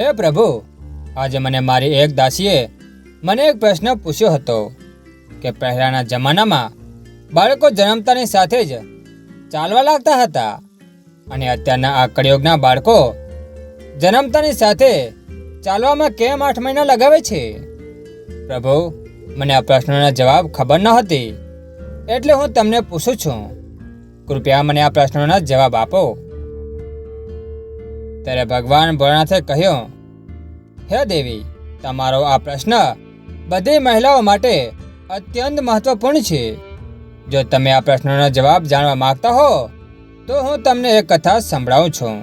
હે પ્રભુ, આજે મને મારી એક દાસીએ મને એક પ્રશ્ન પૂછ્યો હતો કે પહેલાંના જમાનામાં બાળકો જન્મતાની સાથે જ ચાલવા લાગતા હતા અને અત્યારના આ કળિયુગના બાળકો જન્મતાની સાથે ચાલવામાં કેમ આઠ મહિના લગાવે છે? પ્રભુ, મને આ પ્રશ્નનો જવાબ ખબર ન હતી એટલે હું તમને પૂછું છું. કૃપયા મને આ પ્રશ્નોના જવાબ આપો. ત્યારે ભગવાન ભોળાનાથે કહ્યું, હે દેવી, તમારો આ પ્રશ્ન બધી મહિલાઓ માટે અત્યંત મહત્વપૂર્ણ છે. જો તમે આ પ્રશ્નનો જવાબ જાણવા માંગતા હો, તો હું તમને એક કથા સંભળાવું છું,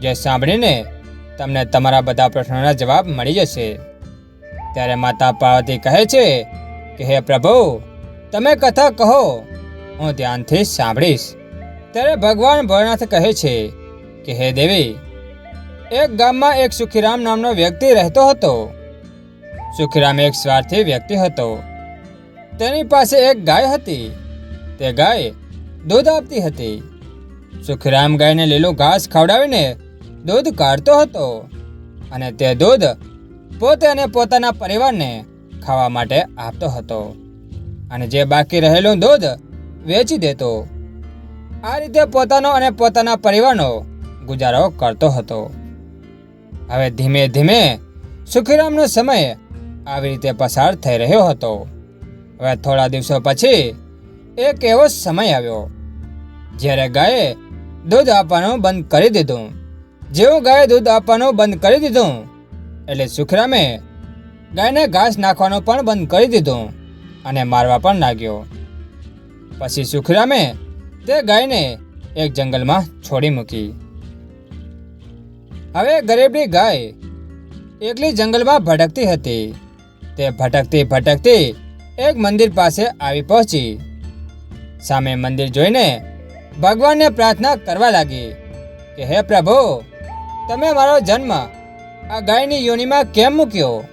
જે સાંભળીને તમને તમારા બધા પ્રશ્નોના જવાબ મળી જશે. ત્યારે માતા પાર્વતી કહે છે કે, હે પ્રભુ, તમે કથા કહો, હું ધ્યાનથી સાંભળીશ. ત્યારે ભગવાન ભોળાનાથ કહે છે કે, હે દેવી એક ગામમાં એક સુખીરામ નામનો વ્યક્તિ રહેતો હતો. સુખીરામ એક સ્વાર્થી વ્યક્તિ હતો. તેની પાસે એક ગાય હતી. તે ગાય દૂધ આપતી હતી. સુખીરામ ગાયને લીલું ઘાસ ખવડાવીને દૂધ કાઢતો હતો અને તે દૂધ પોતે અને પોતાના પરિવારને ખાવા માટે આપતો હતો અને જે બાકી રહેલું દૂધ વેચી દેતો. આ રીતે પોતાનો અને પોતાના પરિવારનો ગુજારો કરતો હતો. હવે ધીમે ધીમે સુખીરામનો સમય આવી રીતે પસાર થઈ રહ્યો હતો. હવે થોડા દિવસો પછી એક એવો સમય આવ્યો, જ્યારે ગાયે દૂધ આપવાનું બંધ કરી દીધું. જેવું ગાયે દૂધ આપવાનું બંધ કરી દીધું, એટલે સુખરામે ગાયને ઘાસ નાખવાનું પણ બંધ કરી દીધું અને મારવા પણ લાગ્યો. પછી સુખરામે તે ગાયને એક જંગલમાં છોડી મૂકી. હવે ગરીબડી ગાય એકલી જંગલમાં ભટકતી હતી. તે ભટકતી ભટકતી એક મંદિર પાસે આવી પહોંચી. સામે મંદિર જોઈને ભગવાનને પ્રાર્થના કરવા લાગી કે, હે પ્રભુ, તમે મારો જન્મ આ ગાયની યોનિમાં કેમ મૂક્યો?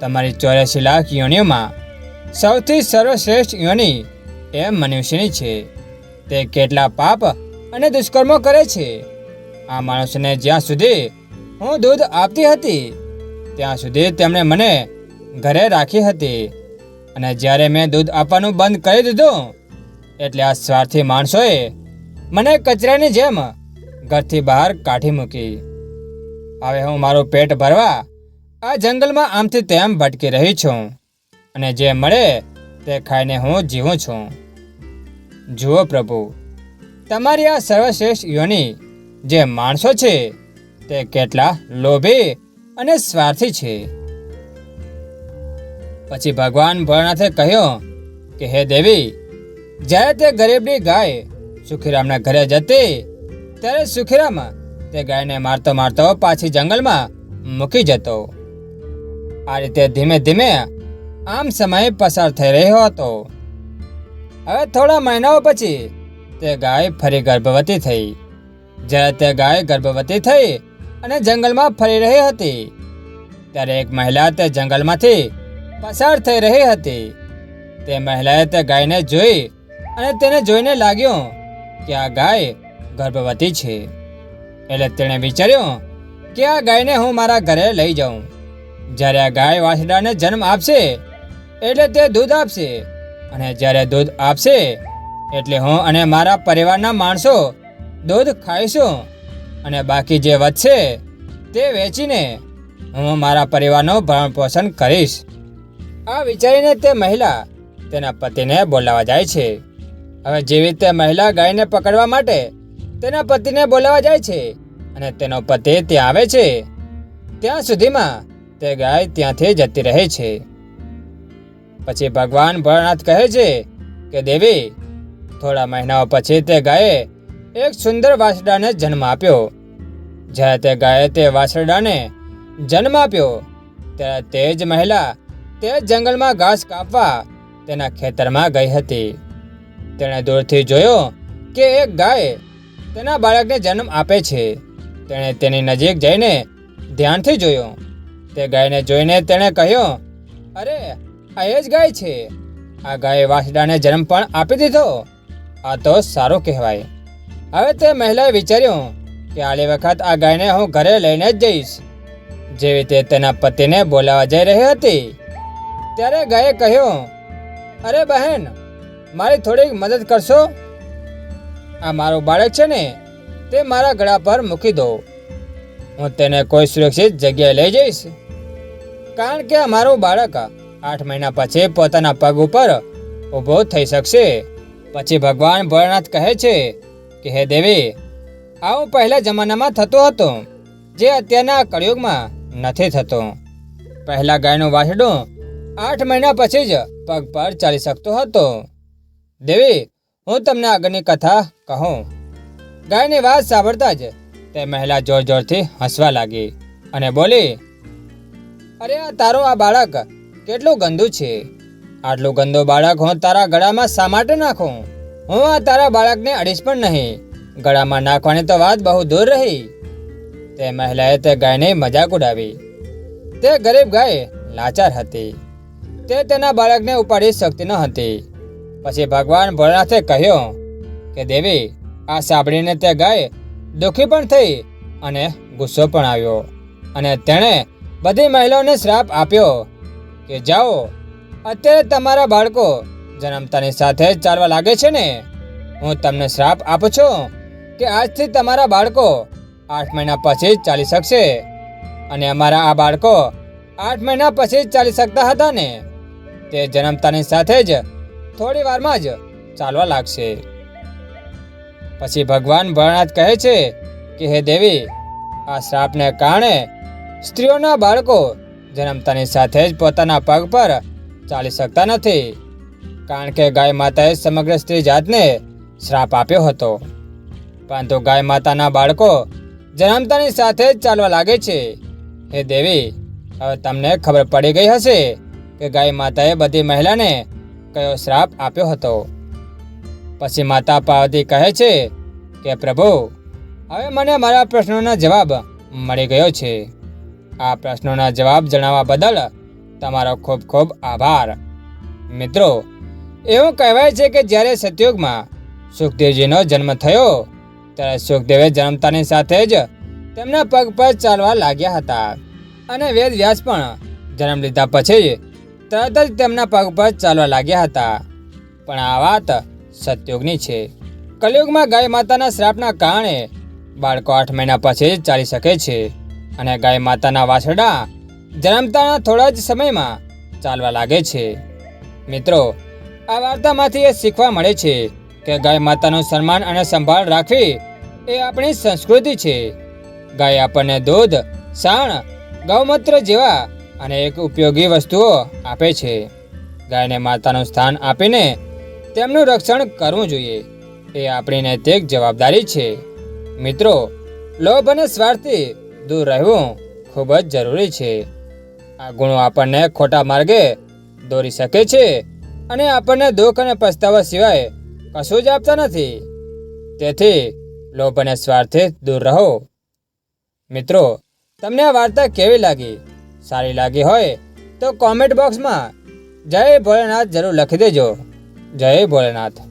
તમારી ચોર્યાસી લાખ યોનિઓમાં સૌથી સર્વશ્રેષ્ઠ યોનિ એ મનુષ્યની છે. તે કેટલા પાપ અને દુષ્કર્મો કરે છે. આ માણસને જ્યાં સુધી હું દૂધ આપતી હતી, ત્યાં સુધી તેમણે મને ઘરે રાખી હતી. અને જ્યારે મેં દૂધ આપવાનું બંધ કરી દીધું, એટલે આ સ્વાર્થી માણસોએ મને કચરાની જેમ ઘરથી બહાર કાઢી મૂકી. હવે હું મારું પેટ ભરવા આ જંગલમાં આમથી તેમ ભટકી રહી છું અને જે મળે તે ખાઈને હું જીવું છું. જુઓ પ્રભુ, તમારી આ સર્વશ્રેષ્ઠ યોની જે માણસો છે, તે કેટલા લોભી અને સ્વાર્થી છે. પછી ભગવાન ભોળાનાથે કહ્યું કે, હે દેવી, જ્યારે તે ગરીબની ગાય સુખીરામના ઘરે જતી, ત્યારે સુખીરામ તે ગાયને મારતો મારતો પાછી જંગલમાં મૂકી જતો. આ રીતે ધીમે ધીમે આમ સમય પસાર થઈ રહ્યો હતો. હવે થોડા મહિનાઓ પછી તે ગાય ફરી ગર્ભવતી થઈ. જ્યારે તે ગાય ગર્ભવતી થઈ અને જંગલમાં ફરી રહી હતી ત્યારે એક મહિલા તે જંગલમાંથી પસાર થઈ રહી હતી. તે મહિલાએ તે ગાયને જોઈ અને તેને જોઈને લાગ્યું કે આ ગાય ગર્ભવતી છે. એટલે તેણે વિચાર્યું કે આ ગાયને હું મારા ઘરે લઈ જાઉં. જ્યારે આ ગાય વાછડાને જન્મ આપશે, એટલે તે દૂધ આપશે. અને જ્યારે દૂધ આપશે, એટલે હું અને મારા પરિવારના માણસો દૂધ ખાઈશું અને બાકી જે વધશે તે વેચીને હું મારા પરિવારનું ભરણ પોષણ કરીશ. આ વિચારીને તે મહિલા તેના પતિને બોલાવા જાય છે. હવે જેવી રીતે મહિલા ગાયને પકડવા માટે તેના પતિને બોલાવા જાય છે અને તેનો પતિ ત્યાં આવે છે, ત્યાં સુધીમાં તે ગાય ત્યાંથી જતી રહે છે. પછી ભગવાન ભોળાનાથ કહે છે કે, દેવી, થોડા મહિનાઓ પછી તે ગાયે એક સુંદર વાસડાને જન્મ આપ્યો. જ્યારે તે ગાયે તે વાછરડાને જન્મ આપ્યો, ત્યારે તે જ મહિલા તે જંગલમાં ઘાસ કાપવા તેના ખેતરમાં ગઈ હતી. તેણે દૂરથી જોયો કે એક ગાય તેના બાળકને જન્મ આપે છે. તેણે તેની નજીક જઈને ધ્યાનથી જોયો. તે ગાયને જોઈને તેણે કહ્યું, અરે, આ એ જ ગાય છે. આ ગાયે વાછડાને જન્મ પણ આપી દીધો. આ તો સારું કહેવાય. હવે તે મહિલાએ વિચાર્યું કે આલી વખત આ ગાયને હું ઘરે લઈને જ જઈશ. જેવી તે તેના પતિને બોલાવવા જઈ રહી હતી, ત્યારે ગાયે કહ્યું, અરે બહેન, મારી થોડીક મદદ કરશો? આ મારું બાળક છે ને, તે મારા ગળા પર મૂકી દો. હું તેને કોઈ સુરક્ષિત જગ્યાએ લઈ જઈશ. કારણ કે મારું બાળક આઠ મહિના પછી પોતાના પગ ઉપર ઊભો થઈ શકશે. પછી ભગવાન ભોળાનાથ કહે છે કે હે દેવી, આવું પહેલા જમાનામાં થતો હતો, જે અત્યારના કળિયુગમાં નથી થતો. પહેલા ગાયનું વાછડો આઠ મહિના પછી જ પગ પર ચાલી શકતો હતો. દેવી, હું તમને આગળની કથા કહું. ગાયની વાત સાંભળતા જ તે મહિલા જોર જોરથી હસવા લાગી અને બોલી, અરે, આ તારો આ બાળક કેટલું ગંદુ છે. આટલું ગંદુ બાળક હું તારા ગળામાં શા માટે નાખું? હું આ તારા બાળકને અડીશ પણ નહીં. ગળામાં નાખવાની તો વાત બહુ દૂર રહી. તે મહિલાએ તે ગાયને મજાક ઉડાવી. તે ગરીબ ગાય લાચાર હતી. તે તેના બાળકને ઉપાડી શકતી ન હતી. પછી ભગવાન ભોળાનાથે કહ્યું કે, દેવી, આ સાંભળીને તે ગાય દુઃખી પણ થઈ અને ગુસ્સો પણ આવ્યો. અને તેણે બધી મહિલાઓને શ્રાપ આપ્યો કે, જાઓ, અત્યારે તમારા બાળકો જન્મતાની સાથે જ ચાલવા લાગે છે ને? હું તમને શ્રાપ આપું છું કે આજથી તમારા બાળકો આઠ મહિના પછી જ ચાલી શકશે. અને અમારા આ બાળકો આઠ મહિના પછી જ ચાલી શકતા હતા ને? તે જન્મતાની સાથે જ થોડી વારમાં જ ચાલવા લાગશે. પછી ભગવાન ભરનાથ કહે છે કે, હે દેવી, આ શ્રાપને કારણે સ્ત્રીઓના બાળકો જન્મતાની સાથે જ પોતાના પગ પર ચાલી શકતા નથી. કારણ કે ગાય માતાએ સમગ્ર સ્ત્રી જાતને શ્રાપ આપ્યો હતો. પરંતુ ગાય માતાના બાળકો જન્મતાની સાથે જ ચાલવા લાગે છે. હે દેવી, હવે તમને ખબર પડી ગઈ હશે કે ગાય માતાએ બધી મહિલાને કયો શ્રાપ આપ્યો હતો. પછી માતા પાર્વતી કહે છે કે, પ્રભુ, હવે મને મારા પ્રશ્નોના જવાબ મળી ગયો છે. આ પ્રશ્નોના જવાબ જણાવવા બદલ તમારો ખૂબ ખૂબ આભાર. મિત્રો એવું કહેવાય છે કે જ્યારે સતયુગમાં સુખદેવજીનો જન્મ થયો, ત્યારે સુખદેવે જન્મતાની સાથે જ તેમના પગ પર ચાલવા લાગ્યા હતા. અને વેદ વ્યાસ પણ જન્મ લીધા પછી તરત જ તેમના પગ પર ચાલવા લાગ્યા હતા. પણ આ વાત સતયુગની છે. કલયુગમાં ગાય માતાના શ્રાપના કારણે બાળકો આઠ મહિના પછી જ ચાલી શકે છે અને ગાય માતાના વાછરડા જન્મતાના થોડા જ સમયમાં ચાલવા લાગે છે. મિત્રો આ વાર્તામાંથી એ શીખવા મળે છે કે ગાય માતાનું સન્માન અને સંભાળ રાખવી એ આપણી સંસ્કૃતિ છે. ગાય આપણને દૂધ, સાણ, ગૌમૂત્ર જેવા અને એક ઉપયોગી વસ્તુઓ આપે છે. ગાયને માતાનું સ્થાન આપીને તેમનું રક્ષણ કરવું જોઈએ. એ આપણી નૈતિક જવાબદારી છે. મિત્રો, લોભ અને સ્વાર્થથી દૂર રહેવું ખૂબ જ જરૂરી છે. આ ગુણો આપણને ખોટા માર્ગે દોરી શકે છે અને આપણને દુઃખ અને પસ્તાવા સિવાય કશું જ આપતા નથી. તેથી લોભ અને સ્વાર્થથી દૂર રહો. મિત્રો, તમને આ વાર્તા કેવી લાગી? સારી લાગી હોય તો કોમેન્ટ બોક્સમાં જય ભોલેનાથ જરૂર લખી દેજો. જય ભોલેનાથ.